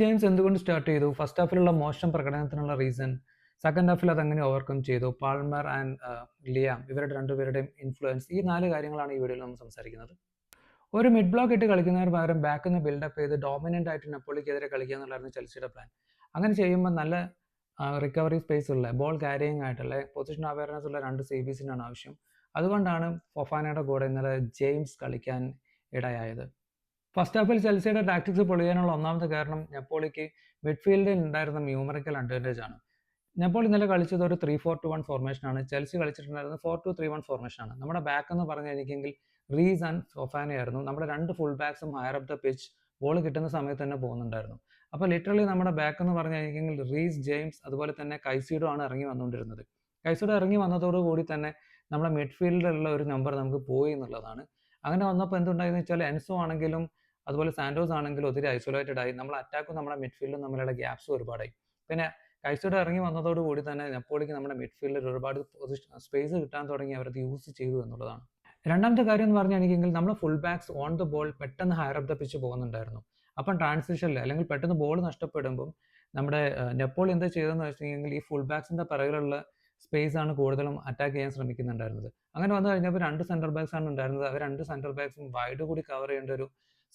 James എന്തുകൊണ്ട് start ചെയ്തു? First ഹാഫിലുള്ള മോശം പ്രകടനത്തിനുള്ള റീസൺ സെക്കൻഡ് ഹാഫിൽ അത് എങ്ങനെ ഓവർകം ചെയ്തു? പാൾമർ ആൻഡ് ലിയാം ഇവരുടെ രണ്ടുപേരുടെയും ഇൻഫ്ലുവൻസ് ഈ നാല് കാര്യങ്ങളാണ് ഈ വീഡിയോയിൽ നമ്മൾ സംസാരിക്കുന്നത്. ഒരു മിഡ് ബ്ലോക്ക് ഇട്ട് കളിക്കുന്നവർ പകരം ബാക്കിൽ നിന്ന് ബിൽഡപ്പ് ചെയ്ത് ഡോമിനന്റ് ആയിട്ട് നെപ്പോളിക്കെതിരെ കളിക്കുക എന്നുള്ളതായിരുന്നു ചെൽസിയുടെ പ്ലാൻ അങ്ങനെ ചെയ്യുമ്പോൾ നല്ല റിക്കവറി സ്പേസ് ഉള്ള ബോൾ ക്യാരിയിങ് ആയിട്ടുള്ള പൊസിഷൻ അവയർനെസ് ഉള്ള രണ്ട് സി ബിസിനാണ് ആവശ്യം. അതുകൊണ്ടാണ് ഫൊഫാനയുടെ കൂടെ ഇന്നലെ ജെയിംസ് കളിക്കാൻ ഇടയായത്. ഫസ്റ്റ് ഹാഫിൽ ചെൽസിയുടെ ടാക്ടിക്സ് പൊളിയാനുള്ള ഒന്നാമത്തെ കാരണം നെപ്പോളിക്ക് മിഡ്ഫീൽഡിൽ ഉണ്ടായിരുന്ന ന്യൂമറിക്കൽ അഡ്വാന്റേജ് ആണ്. നെപ്പോൾ ഇന്നലെ കളിച്ചത് ഒരു three four two one formation ആണ്. Chelsea കളിച്ചിട്ടുണ്ടായിരുന്നത് four two three one formation ആണ്. നമ്മുടെ ബാക്ക് എന്ന് പറഞ്ഞു കഴിഞ്ഞെങ്കിൽ റീസ് ആൻഡ് ഫൊഫാന ആയിരുന്നു. നമ്മുടെ രണ്ട് full ബാക്സും higher up the pitch ball കിട്ടുന്ന സമയത്ത് തന്നെ പോകുന്നുണ്ടായിരുന്നു. അപ്പോൾ ലിറ്ററലി നമ്മുടെ ബാക്ക് എന്ന് പറഞ്ഞു കഴിഞ്ഞെങ്കിൽ റീസ് ജെയിംസ് അതുപോലെ തന്നെ കൈസീഡോ ആണ് ഇറങ്ങി വന്നുകൊണ്ടിരുന്നത്. കൈസീഡോ ഇറങ്ങി വന്നതോടുകൂടി തന്നെ നമ്മുടെ മിഡ്ഫീൽഡിലുള്ള ഒരു നമ്പർ നമുക്ക് പോയി എന്നുള്ളതാണ്. അങ്ങനെ വന്നപ്പോൾ എന്തുണ്ടായെന്ന് വെച്ചാൽ എൻസോ ആണെങ്കിലും അതുപോലെ സാൻഡോസ് ആണെങ്കിൽ ഒത്തിരി ഐസൊലേറ്റഡ് ആയി. നമ്മൾ അറ്റാക്കും നമ്മുടെ മിഡ്ഫീൽഡും തമ്മിലുള്ള ഗ്യാപ്സ് ഒരുപാടായി. പിന്നെ കൈസോഡ് ഇറങ്ങി വന്നതോടുകൂടി തന്നെ നെപ്പോളിക്ക് നമ്മുടെ മിഡ്ഫീൽഡിൽ ഒരുപാട് പൊസിഷൻ സ്പേസ് കിട്ടാൻ തുടങ്ങി അവരത് യൂസ് ചെയ്തു എന്നുള്ളതാണ്. രണ്ടാമത്തെ കാര്യം എന്ന് പറഞ്ഞാണെങ്കിൽ നമ്മൾ full backs on the ball പെട്ടെന്ന് ഹയർ അപ്പ് ദ പിച്ച് പോകുന്നുണ്ടായിരുന്നു. അപ്പം ട്രാൻസിഷനിൽ അല്ലെങ്കിൽ പെട്ടെന്ന് ബോൾ നഷ്ടപ്പെടുമ്പം നമ്മുടെ നെപ്പോൾ എന്താ ചെയ്തതെന്ന് വെച്ചിട്ടുണ്ടെങ്കിൽ ഈ ഫുൾ ബാക്സിന്റെ പിറകിലുള്ള സ്പേസ് ആണ് കൂടുതലും അറ്റാക്ക് ചെയ്യാൻ ശ്രമിക്കുന്നുണ്ടായിരുന്നത്. അങ്ങനെ വന്നു കഴിഞ്ഞപ്പോൾ രണ്ട് സെന്റർ ബാക്സ് ആണ് ഉണ്ടായിരുന്നത്. അവർ രണ്ട് സെന്റർ ബാക്സും വൈഡ് കൂടി കവർ ചെയ്യേണ്ട ഒരു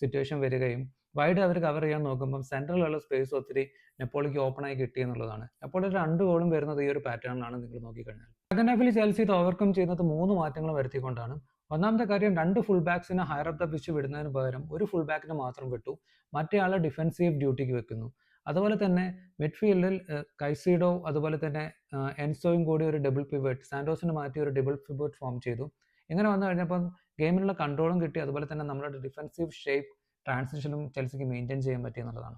സിറ്റുവേഷൻ വരികയും വൈഡ് അവർ കവർ ചെയ്യാൻ നോക്കുമ്പം സെൻട്രലുള്ള സ്പേസ് ഒത്തിരി നെപ്പോളിക്ക് ഓപ്പൺ ആയി കിട്ടി എന്നുള്ളതാണ്. അപ്പോൾ രണ്ട് ഗോളും വരുന്നത് ഈ ഒരു പാറ്റേണിലാണ് നിങ്ങൾ നോക്കിക്കഴിഞ്ഞാൽ. സെക്കൻഡ് ഹാഫിൽ ചെൽസി ഇത് ഓവർകം ചെയ്യുന്നത് മൂന്ന് മാറ്റങ്ങൾ വരുത്തിക്കൊണ്ടാണ്. ഒന്നാമത്തെ കാര്യം രണ്ട് ഫുൾ ബാക്സിനെ ഹയർ ഓഫ് ദ പിച്ച് വിടുന്നതിന് പകരം ഒരു ഫുൾ ബാക്കിനെ മാത്രം വിട്ടു. മറ്റേയാളെ ഡിഫെൻസീവ് ഡ്യൂട്ടിക്ക് വെക്കുന്നു. അതുപോലെ തന്നെ മിഡ്ഫീൽഡിൽ കൈസീഡോ അതുപോലെ തന്നെ എൻസോയും കൂടി ഒരു ഡബിൾ പിവറ്റ് സാൻഡോസിന് മാറ്റി ഒരു ഡബിൾ പിവറ്റ് ഫോം ചെയ്തു. ഇങ്ങനെ വന്നു കഴിഞ്ഞപ്പോൾ ഗെയിമിലുള്ള കൺട്രോളും കിട്ടി. അതുപോലെ തന്നെ നമ്മളുടെ ഡിഫൻസീവ് ഷേപ്പ് ട്രാൻസിഷനും ചെൽസിക്ക് മെയിന്റെയിൻ ചെയ്യാൻ പറ്റി എന്നുള്ളതാണ്.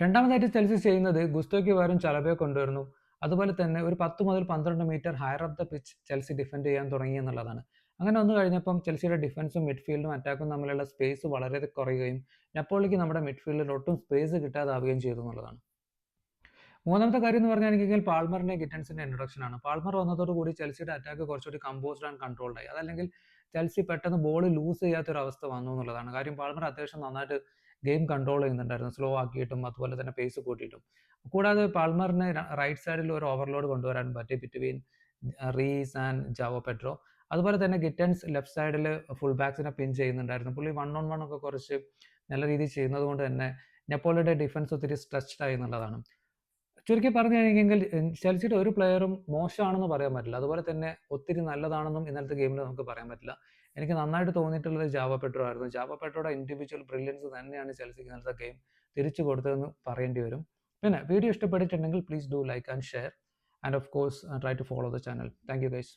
രണ്ടാമതായിട്ട് ചെൽസി ചെയ്യുന്നത് ഗുസ്തോയ്ക്ക് പകരം ചലബയെ കൊണ്ടുവരുന്നു. അതുപോലെ തന്നെ ഒരു പത്ത് മുതൽ പന്ത്രണ്ട് metre higher off the pitch Chelsea defend ചെയ്യാൻ തുടങ്ങി എന്നുള്ളതാണ്. അങ്ങനെ വന്നു കഴിഞ്ഞപ്പം ചെൽസിയുടെ ഡിഫൻസും മിഡ്ഫീൽഡും അറ്റാക്കും തമ്മിലുള്ള സ്പേസ് വളരെ കുറയുകയും നെപ്പോളിക്ക് നമ്മുടെ മിഡ്ഫീൽഡിൽ ഒട്ടും സ്പേസ് കിട്ടാതാവുകയും ചെയ്തു എന്നുള്ളതാണ്. മൂന്നാമത്തെ കാര്യം എന്ന് പറഞ്ഞാൽ പാൾമറിന്റെ ഗിറ്റൻസിന്റെ ഇൻട്രൊഡക്ഷൻ ആണ്. പാൾമർ വന്നതോടുകൂടി ചെൽസിയുടെ അറ്റാക്ക് കുറച്ചുകൂടി കമ്പോസ്ഡ് ആൻഡ് കൺട്രോൾഡ് ആയി. അതല്ലെങ്കിൽ ചെൽസി പെട്ടെന്ന് ബോൾ ലൂസ് ചെയ്യാത്ത ഒരു അവസ്ഥ വന്നു എന്നുള്ളതാണ്. കാര്യം പാൾമർ അത്യാവശ്യം നന്നായിട്ട് ഗെയിം കൺട്രോൾ ചെയ്യുന്നുണ്ടായിരുന്നു. സ്ലോ ആക്കിയിട്ടും അതുപോലെ തന്നെ പേസ് കൂട്ടിയിട്ടും. കൂടാതെ പാൾമറിന് റൈറ്റ് സൈഡിൽ ഒരു ഓവർലോഡ് കൊണ്ടുവരാൻ പറ്റി between Reece and Joao Pedro അതുപോലെ തന്നെ ഗിറ്റൻസ് ലെഫ്റ്റ് സൈഡിൽ ഫുൾ ബാക്സിനെ പിൻ ചെയ്യുന്നുണ്ടായിരുന്നു. പുള്ളി വൺ ഓൺ വൺ ഒക്കെ കുറച്ച് നല്ല രീതിയിൽ ചെയ്യുന്നത് കൊണ്ട് തന്നെ നെപ്പോളിയുടെ ഡിഫൻസ് ഒത്തിരി സ്ട്രെച്ച്ഡ് ആയി എന്നുള്ളതാണ്. ചുരുക്കി പറഞ്ഞു കഴിഞ്ഞെങ്കിൽ ചെൽസിയുടെ ഒരു പ്ലെയറും മോശമാണെന്ന് പറയാൻ പറ്റില്ല. അതുപോലെ തന്നെ ഒത്തിരി നല്ലതാണെന്നും ഇന്നലത്തെ ഗെയിമിൽ നമുക്ക് പറയാൻ പറ്റില്ല. എനിക്ക് നന്നായിട്ട് തോന്നിയിട്ടുള്ളത് ജാവ പെട്രോ ആയിരുന്നു. ജാവ പെട്രോയുടെ ഇൻഡിവിജ്വൽ ബ്രില്യൻസ് തന്നെയാണ് ചെൽസിക്ക് ഇന്നലത്തെ ഗെയിം തിരിച്ചു കൊടുത്തതെന്ന് പറയേണ്ടി വരും. പിന്നെ വീഡിയോ ഇഷ്ടപ്പെട്ടിട്ടുണ്ടെങ്കിൽ please do like and share and of course try to follow the channel thank you guys